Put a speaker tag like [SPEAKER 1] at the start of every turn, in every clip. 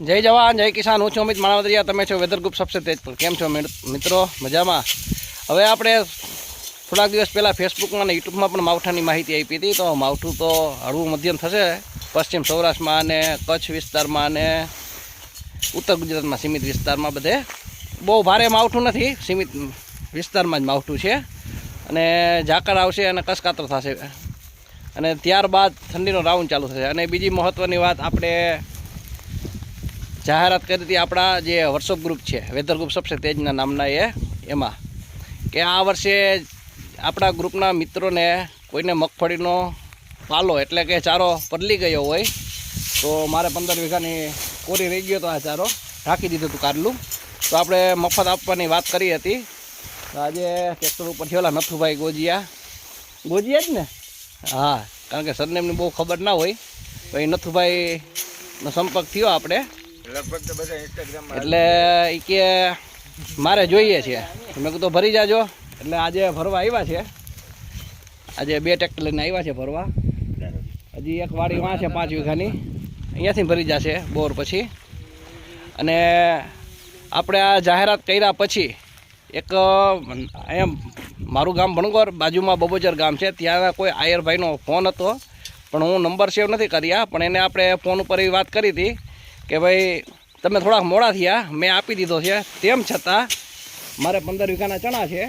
[SPEAKER 1] જય જવાન, જય કિસાન. હું છું અમિત માણાવદરિયા. તમે છો વેધર ગ્રુપ સબસે તેજપુર. કેમ છો મિત્રો? મજામાં? હવે આપણે થોડાક દિવસ પહેલાં ફેસબુકમાં અને યુટ્યુબમાં પણ માવઠાની માહિતી આપી હતી. તો માવઠું તો હળવું મધ્યમ થશે. પશ્ચિમ સૌરાષ્ટ્રમાં અને કચ્છ વિસ્તારમાં અને ઉત્તર ગુજરાતમાં સીમિત વિસ્તારમાં બધે બહુ ભારે માવઠું નથી. સીમિત વિસ્તારમાં જ માવઠું છે. અને ઝાકર આવશે અને કસકાતર થશે. અને ત્યારબાદ ઠંડીનો રાઉન્ડ ચાલુ થશે. અને બીજી મહત્ત્વની વાત આપણે જાહેરાત કરી હતી આપણા જે વોટ્સઅપ ગ્રુપ છે વેધર ગ્રુપ સબસે તેજના નામના એ, એમાં. કે આ વર્ષે આપણા ગ્રુપના મિત્રોને કોઈને મગફળીનો પાલો એટલે કે ચારો પદલી ગયો હોય, તો મારે પંદર વીઘાની કોરી રહી ગયો તો આ ચારો ઢાંકી દીધું હતું કારલું. તો આપણે મફત આપવાની વાત કરી હતી. આજે ટ્રેક્ટર ઉપર થયેલા નથુભાઈ ગોજિયા. ગોજિયા જ ને? હા, કારણ કે સરનેમની બહુ ખબર ના હોય. તો એ નથુભાઈનો સંપર્ક થયો આપણે. એટલે એ કે મારે જોઈએ છે. મેં કીધું ભરી જાજો. એટલે આજે ભરવા આવ્યા છે. આજે બે ટ્રેક્ટર લઈને આવ્યા છે ભરવા. હજી એક વાડી વાં છે પાંચ વીઘાની. અહીંયાથી ભરી જશે બોર પછી. અને આપણે આ જાહેરાત કર્યા પછી એક એમ મારું ગામ ભણગોર બાજુમાં બબોજર ગામ છે. ત્યાં કોઈ આયરભાઈનો ફોન હતો. પણ હું નંબર સેવ નથી કર્યા. પણ એને આપણે ફોન ઉપર એવી વાત કરી હતી. કે ભાઈ, તમે થોડાક મોડા થયા, મેં આપી દીધો છે. તેમ છતાં, મારે પંદર વીઘાના ચણા છે.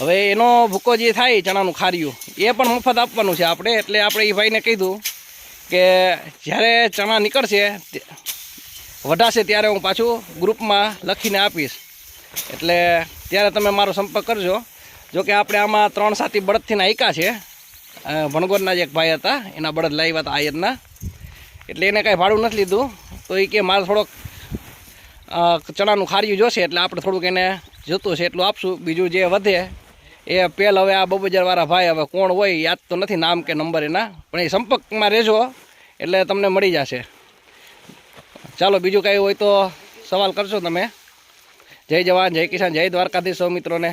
[SPEAKER 1] હવે એનો ભૂકો જે થાય ચણાનું ખાર્યું. એ પણ મફત આપવાનું છે આપણે, એટલે આપણે એ ભાઈને કીધું કે જ્યારે ચણા નીકળશે વઢાશે ત્યારે હું પાછું ગ્રુપમાં લખીને આપીશ. એટલે ત્યારે તમે મારો સંપર્ક કરજો. જોકે આપણે આમાં ત્રણ સાથી બળદથી નાયકા છે. ભણગોરના જ એક ભાઈ હતા, એના બળદ લાવ્યા હતા આયરના એટલે એને કાંઈ ભાડું નથી લીધું. તો એ કે મારે થોડોક ચણાનું ખાર્યું જોશે એટલે આપણે થોડુંક એને જોતું છે એટલું આપશું. બીજું જે વધે એ પેલ હવે આ બબજારવાળા ભાઈ હવે કોણ હોય યાદ તો નથી નામ કે નંબર એના. પણ એ સંપર્કમાં રહેજો, એટલે તમને મળી જશે. ચાલો, બીજું કાંઈ હોય તો સવાલ કરશો તમે. જય જવાન, જય કિસાન, જય દ્વારકાધીશ સૌ મિત્રોને.